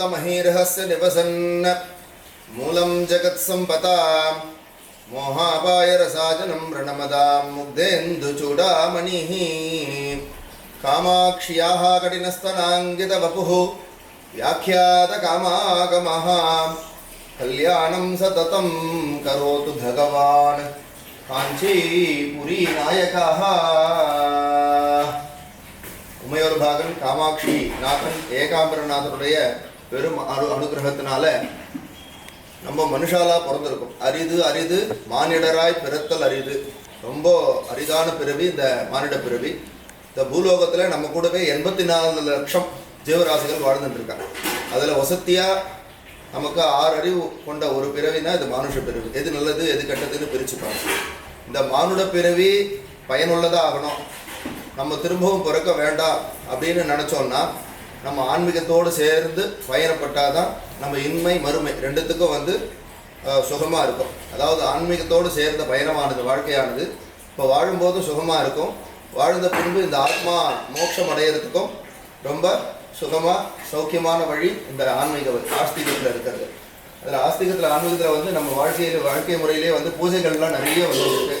मूले चूतमहीर्हस्य निवसन् मूलं जगत्सम्पदा मोहापायरसाजनं रणमदां मुग्धेन्दुचूडामणिः कामाक्ष्याः कठिनस्तनाङ्गितवपुः व्याख्यातकामागमः कल्याणं सततं करोतु भगवान् काञ्चीपुरीनायकः உமையோர் பாகன் காமாட்சி நாதன் ஏகாம்பரநாதனுடைய பெரும் அனு அனுகிரகத்தினால நம்ம மனுஷாலா பிறந்திருக்கும். அரிது அரிது மானிடராய் பிறத்தல் அரிது. ரொம்ப அரிதான பிறவி இந்த மானிட பிறவி. இந்த பூலோகத்தில் நம்ம கூடவே எண்பத்தி நாலு லட்சம் ஜீவராசிகள் வாழ்ந்துட்டுருக்காங்க. அதில் வசத்தியாக நமக்கு ஆறு அறிவு கொண்ட ஒரு பிறவினா இது மானுஷ பிறவி. எது நல்லது எது கெட்டதுன்னு பிரிச்சுப்பாங்க இந்த மானுட பிறவி பயனுள்ளதாக ஆகணும். நம்ம திரும்பவும் பிறக்க வேண்டாம் அப்படின்னு நினச்சோன்னா நம்ம ஆன்மீகத்தோடு சேர்ந்து பயணப்பட்டால் தான் நம்ம இன்மை மறுமை ரெண்டுத்துக்கும் வந்து சுகமாக இருக்கும். அதாவது ஆன்மீகத்தோடு சேர்ந்த பயணமானது வாழ்க்கையானது. இப்போ வாழும்போது சுகமாக இருக்கும். வாழ்ந்த பின்பு இந்த ஆத்மா மோட்சம் அடையிறதுக்கும் ரொம்ப சுகமாக சௌக்கியமான வழி இந்த ஆன்மீக ஆஸ்திகத்தில் இருக்கிறது. அதில் ஆஸ்திகத்தில் ஆன்மீகத்தில் வந்து நம்ம வாழ்க்கையில் வாழ்க்கை முறையிலே வந்து பூஜைகள்லாம் நிறைய வந்துருக்கு.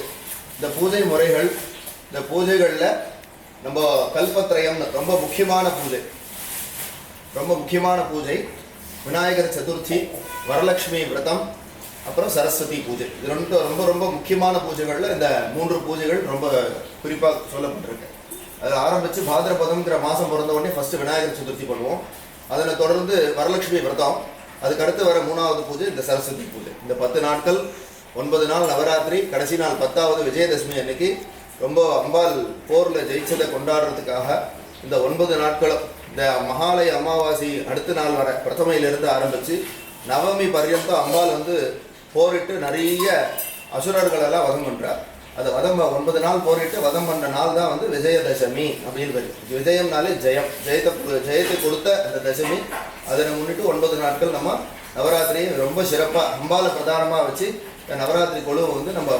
இந்த பூஜை முறைகள் இந்த பூஜைகளில் நம்ம கல்பத்திரயம் ரொம்ப முக்கியமான பூஜை. ரொம்ப முக்கியமான பூஜை. விநாயகர் சதுர்த்தி வரலட்சுமி விரதம் அப்புறம் சரஸ்வதி பூஜை. இது ரெண்டு ரொம்ப ரொம்ப முக்கியமான பூஜைகளில் இந்த மூன்று பூஜைகள் ரொம்ப குறிப்பாக சொல்லப்பட்டிருக்கு. அது ஆரம்பித்து பாதிரபதம்ங்கிற மாதம் பிறந்த உடனே ஃபஸ்ட்டு விநாயகர் சதுர்த்தி பண்ணுவோம். அதனை தொடர்ந்து வரலட்சுமி விரதம் அதுக்கடுத்து வர மூணாவது பூஜை இந்த சரஸ்வதி பூஜை. இந்த பத்து நாட்கள் ஒன்பது நாள் நவராத்திரி கடைசி நாள் பத்தாவது விஜயதசமி அன்னைக்கு ரொம்ப அம்பாள் போரில் ஜெயிச்சதை கொண்டாடுறதுக்காக இந்த ஒன்பது நாட்களும் இந்த மகாலய அமாவாசை அடுத்த நாள் வர பிரதமையிலிருந்து ஆரம்பித்து நவமி பர்யந்தம் அம்பாள் வந்து போரிட்டு நிறைய அசுரர்களெல்லாம் வதம் பண்ணுறார் அது வதம் ஒன்பது நாள் போரிட்டு வதம் பண்ண நாள் தான் வந்து விஜயதசமி அப்படின்னு பேர். விஜயம்னாலே ஜெயம். ஜெயத்தை ஜெயத்தை கொடுத்த அந்த தசமி. அதனை முன்னிட்டு ஒன்பது நாட்கள் நம்ம நவராத்திரியை ரொம்ப சிறப்பாக அம்பாலை பிரதானமாக வச்சு நவராத்திரி குழுவை வந்து நம்ம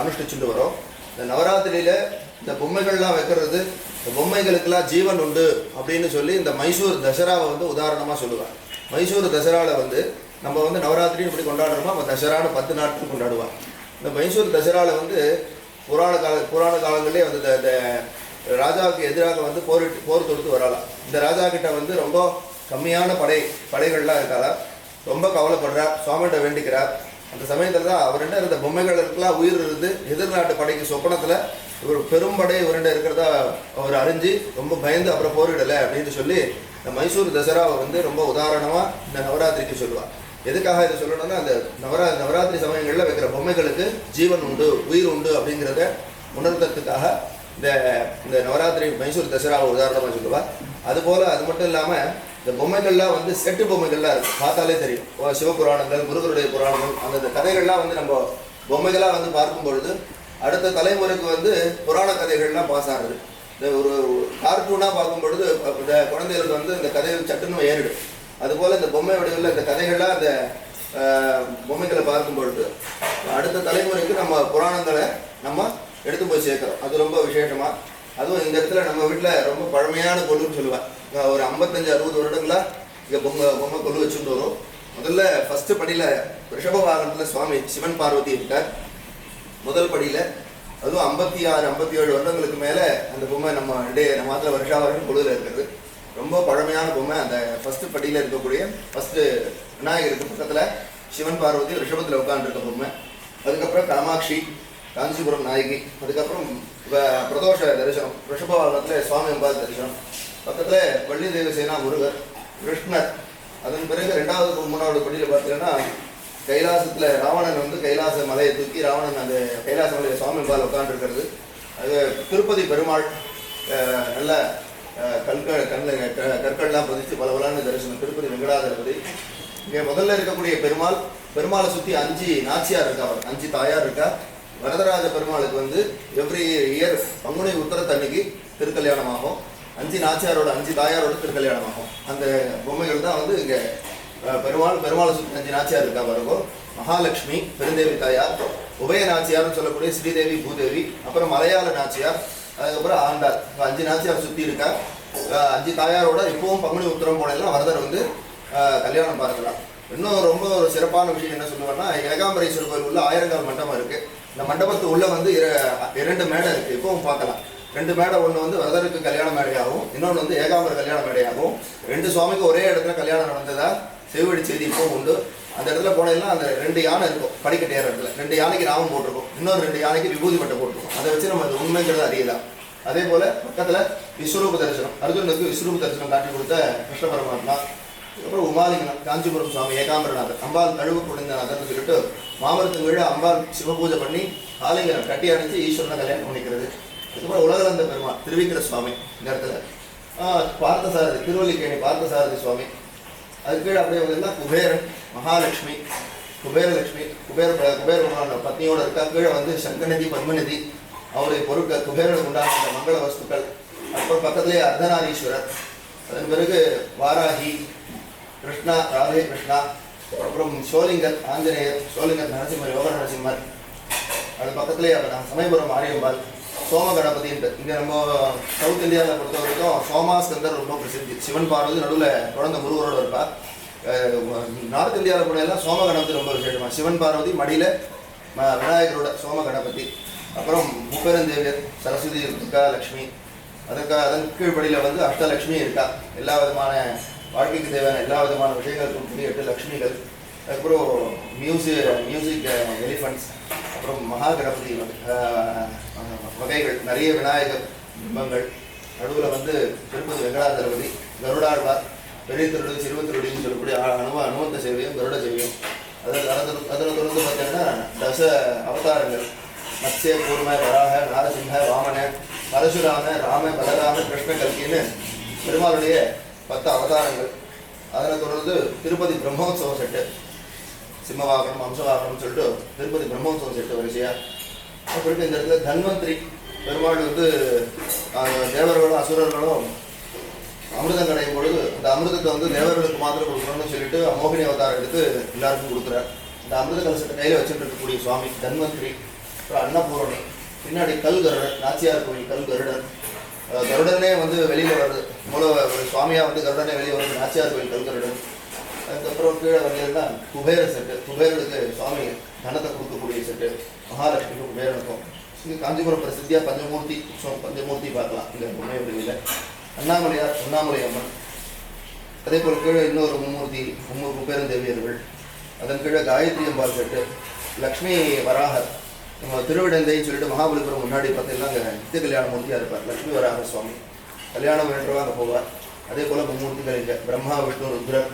அனுஷ்டிச்சுட்டு வரோம். இந்த நவராத்திரியில் இந்த பொம்மைகள்லாம் வைக்கிறது பொம்மைகளுக்கெல்லாம் ஜீவன் உண்டு அப்படின்னு சொல்லி இந்த மைசூர் தசராவை வந்து உதாரணமாக சொல்லுவாங்க. மைசூர் தசராவில் வந்து நம்ம வந்து நவராத்திரின்னு இப்படி கொண்டாடுறோமோ நம்ம தசரான்னு பத்து நாட்கள் கொண்டாடுவாங்க. இந்த மைசூர் தசராவில் வந்து புராண கால புராண காலங்களிலே வந்து இந்த- இந்த ராஜாவுக்கு எதிராக வந்து போரிட்டு போர் தொடுத்து வரலாம் இந்த ராஜா கிட்ட வந்து ரொம்ப கம்மியான படை படைகள்லாம் இருக்காளா. ரொம்ப கவலைப்படுறா சுவாமிகிட்ட வேண்டிக்கிறார் அந்த சமயத்தில் தான் அவர் என்ன இருந்த பொம்மைகளுக்கெல்லாம் உயிர் இருந்து எதிர்நாட்டு படைக்கு சொப்பனத்தில் இவர் பெரும்படை இவருண்ட இருக்கிறதா அவர் அறிஞ்சு ரொம்ப பயந்து அப்புறம் போரிடலை அப்படின்னு சொல்லி இந்த மைசூர் தசராவை வந்து ரொம்ப உதாரணமாக இந்த நவராத்திரிக்கு சொல்லுவார். எதுக்காக இதை சொல்லணும்னா அந்த நவரா நவராத்திரி சமயங்களில் வைக்கிற பொம்மைகளுக்கு ஜீவன் உண்டு உயிர் உண்டு அப்படிங்கிறத உணர்ந்ததுக்காக இந்த இந்த நவராத்திரி மைசூர் தசராவை உதாரணமாக சொல்லுவார். அதுபோல் அது மட்டும் இல்லாமல் இந்த பொம்மைகள்லாம் வந்து செட்டு பொம்மைகள்லாம் இருக்குது பார்த்தாலே தெரியும். சிவபுராணங்கள் முருகருடைய புராணங்கள் அந்த கதைகள்லாம் வந்து நம்ம பொம்மைகளாக வந்து பார்க்கும் பொழுது அடுத்த தலைமுறைக்கு வந்து புராண கதைகள்லாம் பாஸ் ஆகுது. இந்த ஒரு கார்ட்டூனாக பார்க்கும் பொழுது இந்த குழந்தைகளுக்கு வந்து இந்த கதைகள் சட்டுன்னு ஏறிடும். அதுபோல் இந்த பொம்மை வடிவில் இந்த கதைகள்லாம் அந்த பொம்மைகளை பார்க்கும் பொழுது அடுத்த தலைமுறைக்கு நம்ம புராணங்களை நம்ம எடுத்து போய் சேர்க்குறோம். அது ரொம்ப விசேஷமாக அதுவும் இந்த இடத்துல நம்ம வீட்டில் ரொம்ப பழமையான கொள்ளுன்னு சொல்லுவேன். ஒரு ஐம்பத்தஞ்சு அறுபது வருடங்களா இங்கே பொம்மை பொம்மை கொள்ளு வச்சுட்டு வரும். முதல்ல ஃபஸ்ட்டு படியில் ரிஷப வாகனத்தில் சுவாமி சிவன் பார்வதி இருக்கார். முதல் படியில். அதுவும் ஐம்பத்தி ஆறு ஐம்பத்தி ஏழு வருடங்களுக்கு மேலே அந்த பொம்மை நம்ம டே நம்ம மாத்திர வருஷா வருஷம் கொழுவில் இருக்கிறது. ரொம்ப பழமையான பொம்மை. அந்த ஃபஸ்ட்டு படியில் இருக்கக்கூடிய ஃபஸ்ட்டு விநாயகருக்கு பக்கத்தில் சிவன் பார்வதி ரிஷபத்தில் உட்காந்துருக்க பொம்மை. அதுக்கப்புறம் காமாட்சி காஞ்சிபுரம் நாயகி. அதுக்கப்புறம் பிரதோஷ தரிசனம் ரிஷபவாகனத்தில் சுவாமி அம்பாள் தரிசனம். பக்கத்தில் வள்ளி தேவசேனா முருகர் கிருஷ்ணர். அதன் பிறகு ரெண்டாவது மூணாவது பள்ளியில் பார்த்தீங்கன்னா கைலாசத்தில் ராவணன் வந்து கைலாச மலையை தூக்கி ராவணன் அந்த கைலாச மலையை சுவாமி அம்பாள் உட்காந்துருக்கிறது அது திருப்பதி பெருமாள் நல்ல கண்க கண்ணில் க- கற்கள்லாம் பதிச்சு பல தரிசனம். திருப்பதி வெங்கடாதளபதி இங்கே முதல்ல இருக்கக்கூடிய பெருமாள் பெருமாளை சுற்றி அஞ்சு நாச்சியார் இருக்கா அவர்? அஞ்சு தாயார் இருக்கா? வரதராஜ பெருமாளுக்கு வந்து எவ்ரி இயர் பங்குனி உத்தரத்தன்னைக்கு திருக்கல்யாணம் ஆகும் அஞ்சு நாச்சியாரோட அஞ்சு தாயாரோட திருக்கல்யாணம் ஆகும் அந்த பொம்மைகள் தான் வந்து இங்கே பெருமாள் பெருமாள் பெருமாளை சுற்றி அஞ்சு நாச்சியார் இருக்கா பாருங்க. மகாலட்சுமி பெருந்தேவி தாயார் உபய நாச்சியார்னு சொல்லக்கூடிய ஸ்ரீதேவி பூதேவி அப்புறம் மலையாள நாச்சியார் அதுக்கப்புறம் ஆண்டார் இப்போ அஞ்சு நாச்சியார் சுற்றி இருக்கா அஞ்சு தாயாரோட இப்பவும் பங்குனி உத்தரம் போனதுலாம் வரதர் வந்து கல்யாணம் பார்க்கலாம். இன்னும் ரொம்ப ஒரு சிறப்பான விஷயம் என்ன சொல்லுவேன்னா ஏகாம்பரேஸ்வரர் கோயில் உள்ள ஆயிரங்கால் மண்டபம் இருக்குது இந்த மண்டபத்து உள்ள வந்து இர- இரண்டு மேடை இருக்கு. இப்பவும் பார்க்கலாம். ரெண்டு மேடை ஒன்று வந்து வரதருக்கு கல்யாண மேடையாகவும் இன்னொன்று வந்து ஏகாம்பர கல்யாண மேடையாகவும் ரெண்டு சுவாமிக்கு ஒரே இடத்துல கல்யாணம் நடந்ததா செவிடி செய்தி இப்போவும் உண்டு. அந்த இடத்துல போனீங்கன்னா அந்த ரெண்டு யானை இருக்கும் படிக்கட்டு ஏற இடத்துல. ரெண்டு யானைக்கு ராமம் போட்டிருக்கும் இன்னொரு ரெண்டு யானைக்கு விபூதி பட்டை போட்டிருக்கும். அதை வச்சு நம்ம அது உண்மைங்கிறத அறியலாம் அதே போல பக்கத்தில் விஸ்வரூப தரிசனம் அர்ஜுனுக்கு விஸ்வரூப தரிசனம் காட்டி கொடுத்த கிருஷ்ண பரமாத்மா. அப்புறம் உமாலிங்கம் காஞ்சிபுரம் சுவாமி ஏகாம்பரநாதர் அம்பாள் கழுவு குழந்தைநாதர்னு சொல்லிட்டு மாமரத்தின் கீழே அம்பாள் சிவபூஜை பண்ணி ஆலிங்கனம் கட்டி அணைச்சு ஈஸ்வரனை கல்யாணம் பண்ணிக்கிறது. அதுக்கப்புறம் உலகநந்த பெருமாள் திருவிக்கிர சுவாமி இந்த இடத்துல. பார்த்தசாரதி திருவல்லிக்கேணி பார்த்தசாரதி சுவாமி. அதுக்கு கீழே அப்படியே வந்தீங்கன்னா குபேரன் மகாலட்சுமி. குபேரலட்சுமி குபேர குபேர பத்னியோட இருக்கா? கீழே வந்து சங்கநதி பத்மநதி. அவருடைய பொருட்கள் குபேரனுக்கு உண்டான மங்கள வஸ்துக்கள். அப்புறம் பக்கத்துலேயே அர்த்தநாரீஸ்வரர் அதன் பிறகு வாராகி கிருஷ்ணா ராதே கிருஷ்ணா அப்புறம் சோலிங்கர் ஆஞ்சநேயர் சோலிங்கர் நரசிம்மர் யோக நரசிம்மர். அது பக்கத்துலேயே சமயபுரம் மாரியம்பாள் சோம கணபதின்ற இங்கே நம்ம சவுத் இந்தியாவில் பொறுத்த வரைக்கும் சோமாஸ்கந்தர் ரொம்ப பிரசித்தி. சிவன் பார்வதி நடுவில் குழந்தை முருகரோட இருப்பா. நார்த் இந்தியாவில் கூட எல்லாம் சோம கணபதி ரொம்ப விசேஷமா. சிவன் பார்வதி மடியில் விநாயகரோட சோம கணபதி அப்புறம் முப்பெருந்தேவியர் சரஸ்வதி துர்கா லக்ஷ்மி அதுக்காக அதன் கீழ்படியில் வந்து அஷ்டலக்ஷ்மி இருக்கா. எல்லா விதமான வாழ்க்கைக்கு தேவையான எல்லா விதமான விஷயங்கள் கூடிய எட்டு லக்ஷ்மிகள் அதுக்கப்புறம் மியூசிக் மியூசிக் எலிஃபண்ட்ஸ் அப்புறம் மகா கணபதி வகைகள் நிறைய விநாயகர் பிம்பங்கள் நடுவில் வந்து திருப்பதி வெங்கடாதளபதி கருடாழ்வார் பெரிய திருடு சிறுவ திருடின்னு சொல்லக்கூடிய அ- அனுபவ சேவையும் கருட சேவையும் அதில் அதில் அதில் தொடர்ந்து பார்த்தீங்கன்னா தச அவதாரங்கள். மத்திய கூர்ம வராக நாரசிம்ம வாமன பரசுராம ராம பலராம கிருஷ்ண கல்கின்னு பெருமாளுடைய பத்து அவதாரங்கள். அதில் தொடர்ந்து திருப்பதி பிரம்மோத்சவம் செட்டு. சிம்மவாகனம் அம்சவாகனம் சொல்லிட்டு திருப்பதி பிரம்மோத்சவம் செட்டு வரிசையாக அப்புறம் இந்த இடத்துல தன்வந்திரி. பெருமாள் வந்து தேவர்களும் அசுரர்களும் அமிர்தம் கடையும் பொழுது அந்த அமிர்தத்தை வந்து தேவர்களுக்கு மாத்திரம் கொடுக்கணும்னு சொல்லிட்டு மோகினி அவதாரம் எடுத்து எல்லாருக்கும் கொடுக்குறார். இந்த அமிர்த கலசத்தை கையில் வச்சுட்டு இருக்கக்கூடிய சுவாமி தன்வந்திரி. அப்புறம் அன்னபூரணி. பின்னாடி கல் கருடன் நாச்சியார் கோயில் கல் கருடன் கருடனே வந்து வெளியில் வருது. மூலவர் ஒரு சுவாமியா வந்து கருடனே வெளியே வந்து நாச்சியார் கோயில் கருங்கருடன் அதுக்கப்புறம் கீழே வந்தீங்கன்னா குபேர செட்டு. குபேரனுக்கு சுவாமி தனத்தை கொடுக்கக்கூடிய செட்டு. மகாலட்சுமிக்கு குபேரனுக்கும் இங்கே காஞ்சிபுரம் பிரசித்தியாக பஞ்சமூர்த்தி உற்சவம் பஞ்சமூர்த்தி பார்க்கலாம். இங்கே பொண்ணை அண்ணாமலையார் அண்ணாமலை அம்மன். அதே போல் கீழே இன்னொரு மும்மூர்த்தி மும்மூர் குபேரந்தேவியர்கள் அதன் கீழே காயத்ரி அம்பாள் செட்டு. லக்ஷ்மி வராகர். நம்ம திருவிடந்தைன்னு சொல்லிட்டு மகாபலிபுரம் முன்னாடி பார்த்தீங்கன்னா அங்கே நித்திய கல்யாண மூர்த்தியாக இருப்பார். லக்ஷ்மி வராக சுவாமி. கல்யாணம் வேண்டவா அங்கே போவார். அதே போல் மும்மூர்த்திகள் இங்கே. பிரம்மா விஷ்ணு ருத்ரர்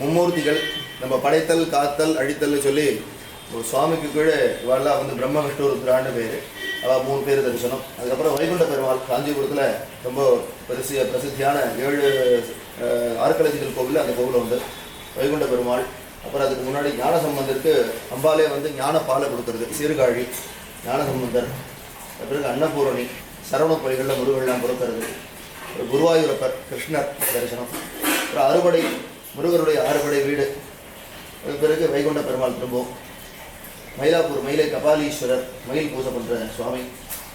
மும்மூர்த்திகள் நம்ம படைத்தல் காத்தல் அழித்தல்னு சொல்லி ஒரு சுவாமிக்கு கீழே இவெல்லாம் வந்து பிரம்ம விஷ்ணு ருத்ரான்னு பேர். அவள் மூணு பேர் தரிசனம். அதுக்கப்புறம் வைகுண்ட பெருமாள் காஞ்சிபுரத்தில் ரொம்ப பிரசி பிரசித்தியான ஏழு அஹ், ஆர்கலஜிக்கல் கோவில் அந்த கோவில் உண்டு. வைகுண்ட பெருமாள். அப்புறம் அதுக்கு முன்னாடி ஞான சம்பந்தருக்கு அம்பாலே வந்து ஞான பாலை கொடுக்கறது. சீர்காழி ஞான சம்பந்தர் பிறகு அன்னபூரணி சரவண கோயில்களில் முருகெல்லாம் பொறுக்கிறது. ஒரு குருவாயூரப்பர் கிருஷ்ணர் தரிசனம். அப்புறம் அறுபடை முருகருடைய அறுபடை வீடு. பிறகு வைகுண்ட பெருமாள் திரும்பவும் மயிலாப்பூர் மயிலை கபாலீஸ்வரர் மயில் பூஜை பண்ணுற சுவாமி.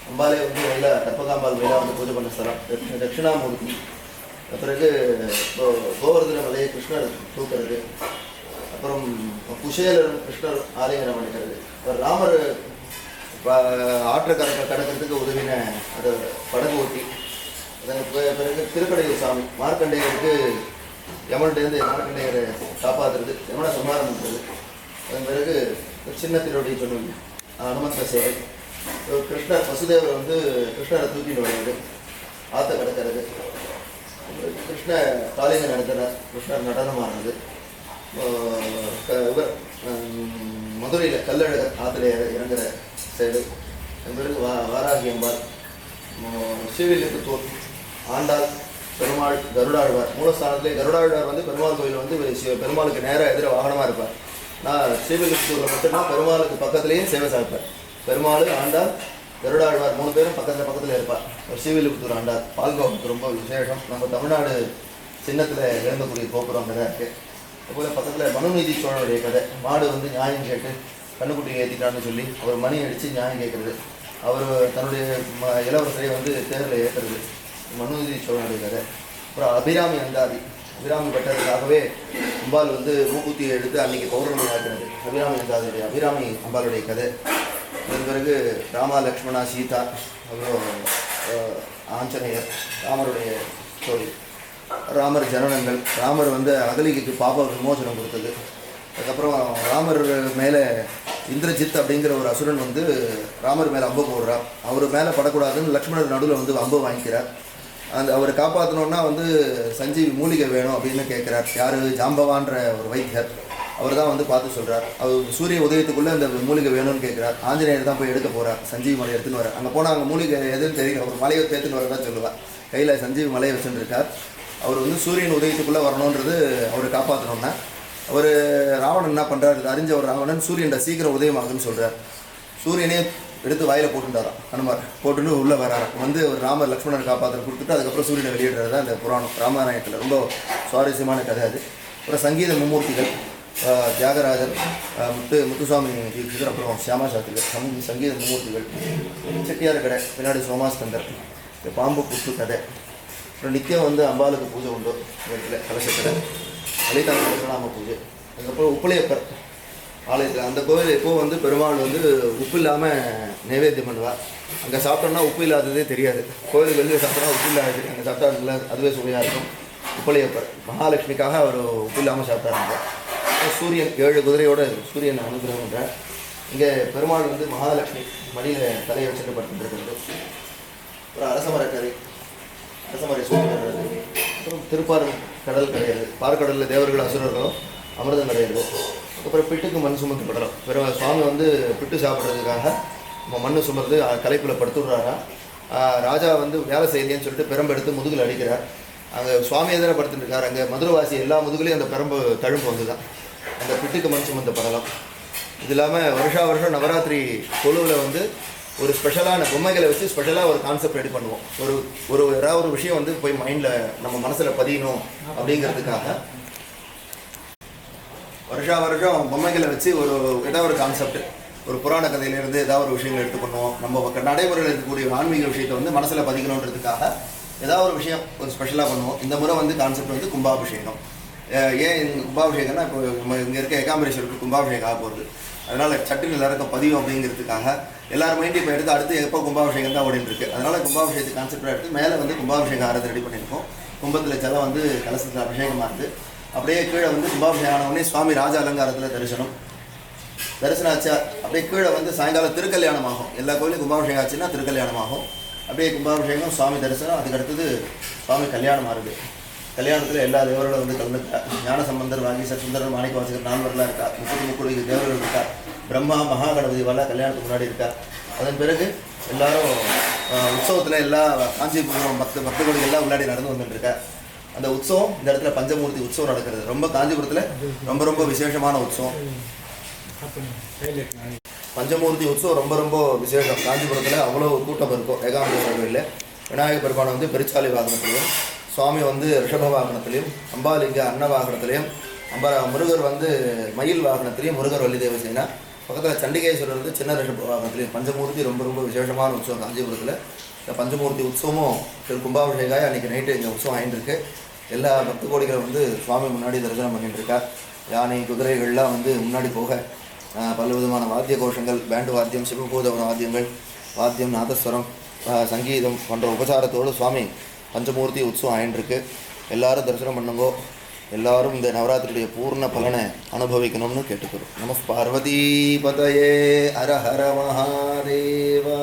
அம்பாலே வந்து மயிலா கற்பகாம்பாள் மயிலா வந்து பூஜை பண்ண ஸ்தலம். தட்சிணாமூர்த்தி. பிறகு கோவர்தன மலையை கிருஷ்ணர் தூக்குறது. அப்புறம் குஷேலர் கிருஷ்ணர் ஆலயனம் பண்ணிக்கிறது அப்புறம் ராமர் ஆற்று கடக்க கடக்கிறதுக்கு உதவின அது படகு ஓட்டி அதன் பிறகு திருக்கடையூர் சாமி மார்க்கண்டேயருக்கு யமன்டேருந்து மார்க்கண்டேயரை காப்பாற்றுறது யமனை சம்ஹாரம் பண்ணுறது அதன் பிறகு சின்ன திருவடி சொல்லுவாங்க அனுமந்த சேவை. கிருஷ்ணர் வசுதேவர் வந்து கிருஷ்ணரை தூக்கிட்டு வருவது ஆற்ற கடக்கிறது. கிருஷ்ண காளிங்க நடத்துகிறார் கிருஷ்ணர் நடனமானது இவர் மதுரையில் கல்லழகர் ஆற்றுல இறங்குற சைடு. அதன் பிறகு வா வாராகி அம்பாள். ஸ்ரீவில்லிபுத்தூர் ஆண்டாள் பெருமாள் கருடாழ்வார். மூலஸ்தானத்திலே கருடாழ்வார் வந்து பெருமாள் கோயில் வந்து இவர் பெருமாளுக்கு நேராக எதிர வாகனமாக இருப்பார். நான் ஸ்ரீவில்லிபுத்தூரில் மட்டும்தான் பெருமாளுக்கு பக்கத்துலேயும் சேவை சாய்ப்பார் பெருமாள் ஆண்டாள் கருடாழ்வார் மூணு பேரும் பக்கத்தில் பக்கத்தில் இருப்பார். ஒரு ஸ்ரீவில்லிபுத்தூர் ஆண்டார் பால்கோபுரத்து ரொம்ப விசேஷம். நம்ம தமிழ்நாடு சின்னத்தில் இறங்கக்கூடிய கோபுரம் கதை இருக்குது அதுபோல் பக்கத்தில் மனுநீதி சோழனுடைய கதை. மாடு வந்து நியாயம் கேட்டு கண்ணுக்குட்டி ஏற்றிட்டான்னு சொல்லி அவர் மணி அடித்து நியாயம் கேட்குறது அவர் தன்னுடைய ம இளவரசரை வந்து தேரில் ஏற்றுறது மனுநீதி சோழனுடைய கதை அப்புறம் அபிராமி அந்தாதி. அபிராமி பட்டதுக்காகவே அம்பாள் வந்து மூக்குத்தியை எடுத்து அன்றைக்கி பௌர்ணமி ஆக்கினது. அபிராமி அந்தாதியுடைய அபிராமி அம்பாளுடைய கதை. அதன் பிறகு ராமா லக்ஷ்மணா சீதா அப்புறம் ஆஞ்சநேயர் ராமருடைய ஸ்டோரி ராமர் ஜனனங்கள். ராமர் வந்து அகலிகைக்கு பாப விமோசனம் கொடுத்தது. அதுக்கப்புறம் ராமர் மேலே இந்திரஜித் அப்படிங்கிற ஒரு அசுரன் வந்து ராமர் மேலே அம்பு போடுறார் அவர் மேலே படக்கூடாதுன்னு லக்ஷ்மணர் நடுவில் வந்து அம்பு வாங்கிக்கிறார். அந்த அவரை காப்பாற்றணுன்னா வந்து சஞ்சீவி மூலிகை வேணும் அப்படின்னு கேட்குறார் யார்? ஜாம்பவான்ற ஒரு வைத்தியர். அவர் தான் வந்து பார்த்து சொல்கிறார் அவர் சூரிய உதயத்துக்குள்ளே அந்த மூலிகை வேணும்னு கேட்குறார் ஆஞ்சநேயர் தான் போய் எடுக்க போகிறார் சஞ்சீவி மலை எடுத்துன்னு வர அங்கே போனால் அங்கே மூலிகை எதுன்னு தெரியல. ஒரு மலையை தேத்துன்னு வரதான் சொல்லுவார் கையில் சஞ்சீவி மலையை வச்சுருக்கார் அவர் வந்து சூரியன் உதயத்துக்குள்ளே வரணுன்றது அவரை காப்பாற்றணுன்னா அவர் ராவணன் என்ன பண்ணுறாரு இது அறிஞ்ச ஒரு ராவணன் சூரியன் சீக்கிரம் உதயமாகுன்னு சொல்கிறார் சூரியனே எடுத்து வாயில் போட்டுட்டாராம் ஹனுமார் போட்டுன்னு உள்ளே வராராம். வந்து ஒரு ராமர் லக்ஷ்மணர் காப்பாற்ற கொடுத்துட்டு அதுக்கப்புறம் சூரியனை வெளியிடுறது தான் அந்த புராணம். ராமாயணத்தில். ரொம்ப சுவாரஸ்யமான கதை அது. அப்புறம் சங்கீத மும்மூர்த்திகள் தியாகராஜர் முத்து முத்துசாமி தீட்சிதர் அப்புறம் சியாமா சாஸ்திரிகள் சங் சங்கீத மும்மூர்த்திகள் செட்டியார் கடை பின்னாடி சோமாஸ்கந்தர் இந்த பாம்பு புத்து கதை. அப்புறம் நித்தியம் வந்து அம்பாளுக்கு பூஜை உண்டு. வீட்டில் கலசத்தில். லலிதா கலசலாம பூஜை. அதுக்கப்புறம் உப்புளையப்பர் ஆலயத்தில். அந்த கோவில் எப்போ வந்து பெருமாள் வந்து உப்பு இல்லாமல் நைவேத்தியம் பண்ணுவார் அங்கே சாப்பிட்டோம்னா உப்பு இல்லாததே தெரியாது. கோவில் வெளியே சாப்பிட்டோம்னா உப்பு இல்லாது. அங்கே சாப்பிட்டா நல்லா அதுவே சுவையாக இருக்கும். உப்பளையப்பர். மகாலட்சுமிக்காக அவர் உப்பு இல்லாமல் சாப்பிட்டாருங்க சூரியன் ஏழு குதிரையோட சூரியன் அனுகிரகம் பண்ணுறார் இங்கே பெருமாள் வந்து மகாலட்சுமி மடியில் தலையை வச்சுட்டு படுத்துட்டு அரச அரசமரக்கரை அரசமரை சூரியன் அப்புறம் திருப்பார் கடல் கிடையாது பார்க்கடலில் தேவர்கள் அசுரர்களும் அமிர்தம் கிடையாது அப்புறம் பிட்டுக்கு மண் சுமந்து படலாம். பிற சுவாமி வந்து பிட்டு சாப்பிட்றதுக்காக ம- மண்ணு சுமந்து கலைப்பில் படுத்துடுறாரா? ராஜா வந்து வேலை செய்யலையேன்னு சொல்லிட்டு பெரம்பெடுத்து முதுகில் அடிக்கிறார். அங்கே சுவாமி எதிர படுத்துட்டு இருக்கார். அங்கே மதுரவாசி எல்லா முதுகுலையும் அந்த பெரம்பு தழும்பு வந்து தான் அந்த பிட்டுக்கு மண் சுமந்த படலாம். இது இல்லாமல் வருஷா வருஷம் நவராத்திரி கொலுவில் வந்து ஒரு ஸ்பெஷலான பொம்மைகளை வச்சு ஸ்பெஷலாக ஒரு கான்செப்ட் ரெடி பண்ணுவோம். ஒரு ஒரு ஏதாவது ஒரு விஷயம் வந்து போய் மைண்டில் நம்ம மனசில் பதியணும் அப்படிங்கிறதுக்காக வருஷா வருஷம் பொம்மைகளை வச்சு ஒரு ஏதாவது ஒரு கான்செப்ட் ஒரு புராண கதையிலேருந்து ஏதாவது ஒரு விஷயங்கள் எடுத்து பண்ணுவோம் நம்ம க- நடைமுறையில் இருக்கக்கூடிய ஒரு ஆன்மீக விஷயத்தை வந்து மனசில் பதிக்கணுன்றதுக்காக ஏதாவது ஒரு விஷயம் ஒரு ஸ்பெஷலாக பண்ணுவோம். இந்த முறை வந்து கான்செப்ட் வந்து கும்பாபிஷேகம். ஏன் கும்பாபிஷேகம்னா இப்போ நம்ம இங்கே இருக்க ஏகாம்பரேஸ்வருக்கு கும்பாபிஷேகம் ஆக போகிறது அதனால் சட்டுன்னு எல்லாருக்கும் பதிவு அப்படிங்கிறதுக்காக எல்லார் மைண்டையும் இப்போ எடுத்து அடுத்து எப்போ கும்பாபிஷேகம் தான் ஓடிட்டு இருக்குது அதனால் கும்பாபிஷேகத்துக்கு கான்செப்டாக எடுத்து மேலே வந்து கும்பாபிஷேகம் ஆறது ரெடி பண்ணியிருக்கோம். கும்பத்தில் ஜலம் வந்து கலசத்தில் அபிஷேகமாக இருக்குது அப்படியே கீழே வந்து கும்பாபிஷேகம் ஆன உடனே சுவாமி ராஜா அலங்காரத்தில் தரிசனம். தரிசனம் ஆச்சா அப்படியே கீழே வந்து சாயங்காலம் திருக்கல்யாணம் ஆகும் எல்லா கோயிலும் கும்பாபிஷேகம் ஆச்சுன்னா திருக்கல்யாணம் ஆகும் அப்படியே கும்பாபிஷேகம் சுவாமி தரிசனம் அதுக்கு அடுத்தது சுவாமி கல்யாணம் ஆகுது கல்யாணத்தில் எல்லா தேவர்களும் வந்து கலந்துட்டா ஞான சம்பந்தர் வாகீசர் சுந்தரன் மாணிக்க வாசகர் நால்வரெலாம் இருக்கா முப்பத்தி முப்பது தேவர்கள் இருக்கா பிரம்மா மகாகணபதி வரலாம் கல்யாணத்துக்கு முன்னாடி இருக்கா? அதன் பிறகு எல்லாரும் உற்சவத்தில் எல்லா காஞ்சிபுரம் பக்த பக்த கோடி எல்லாம் முன்னாடி நடந்து வந்துட்டு அந்த உற்சவம் இந்த இடத்துல பஞ்சமூர்த்தி உற்சவம் நடக்கிறது. ரொம்ப காஞ்சிபுரத்தில் ரொம்ப ரொம்ப விசேஷமான உற்சவம். பஞ்சமூர்த்தி உற்சவம் ரொம்ப ரொம்ப விசேஷம். காஞ்சிபுரத்தில் அவ்வளோ கூட்டம் இருக்கும். ஏகாம்பரேஸ்வரர் கோயிலில் விநாயகர் பெருமான் வந்து பெருச்சாலி வாகனத்திலையும் சுவாமி வந்து ரிஷப வாகனத்திலையும் அம்பாலிங்க அன்ன வாகனத்திலையும் அம்பா முருகர் வந்து மயில் வாகனத்திலையும் முருகர் வள்ளி தேவசேனா பக்கத்தில் சண்டிகேஸ்வரர் வந்து சின்ன ரெண்டு பஞ்சமூர்த்தி ரொம்ப ரொம்ப விசேஷமான உற்சவம் காஞ்சிபுரத்தில். இந்த பஞ்சமூர்த்தி உற்சவமும் திரு கும்பாபிஷேகாய் அன்றைக்கி நைட்டு இந்த உற்சவம் ஆகிட்டுருக்கு எல்லா பக்த கோடிகளும் வந்து சுவாமி முன்னாடி தரிசனம் பண்ணிகிட்டு இருக்கா யானை குதிரைகள்லாம் வந்து முன்னாடி போக பல விதமான வாத்திய கோஷங்கள் பேண்டு வாத்தியம் சிவபூத வாத்தியங்கள் வாத்தியம் நாதஸ்வரம் சங்கீதம் போன்ற உபசாரத்தோடு சுவாமி பஞ்சமூர்த்தி உற்சவம் ஆயின்றிருக்கு எல்லாரும் தரிசனம் பண்ணுங்கோ. எல்லாரும் இந்த நவராத்திரியுடைய பூர்ண பலனை அனுபவிக்கணும்னு கேட்டுக்கிறோம். நம பார்வதி பதயே ஹர ஹர மகாதேவா.